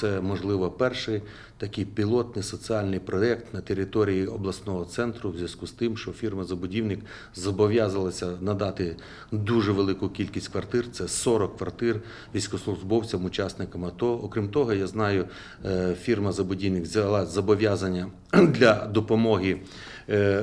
це можливо перший такий пілотний соціальний проєкт на території обласного центру в зв'язку з тим, що фірма забудівник зобов'язалася надати дуже велику кількість квартир. Це 40 квартир військовослужбовцям, учасникам АТО. Окрім того, я знаю, е, фірма забудівник взяла зобов'язання для допомоги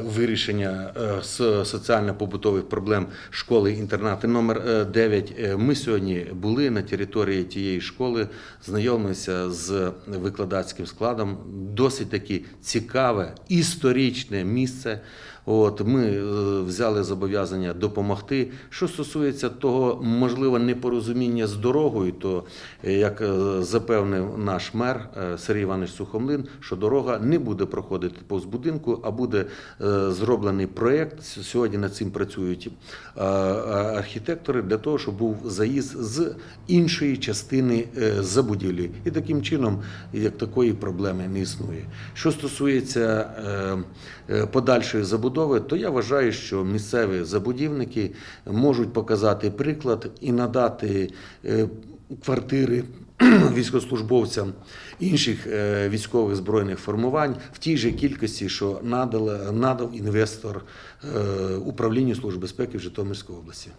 вирішення е, соціально-побутових проблем школи інтернати номер 9. Ми сьогодні були на території тієї школи, знайомилися з викладацьким складом. Досить таки цікаве історичне місце. От ми е, взяли зобов'язання допомогти. Що стосується того, можливо, непорозуміння з дорогою, то е, як е, запевнив наш мер Сергій Іванович Сухомлин, що дорога не буде проходити повз будинку, а буде зроблений проєкт. Сьогодні над цим працюють архітектори для того, щоб був заїзд з іншої частини забудівлі. І таким чином, як такої проблеми не існує. Що стосується подальшої забудови, то я вважаю, що місцеві забудівники можуть показати приклад і надати е, квартири військовослужбовцям інших е, військових збройних формувань в тій же кількості, що надав, надав інвестор е, управлінню Служби безпеки в Житомирській області.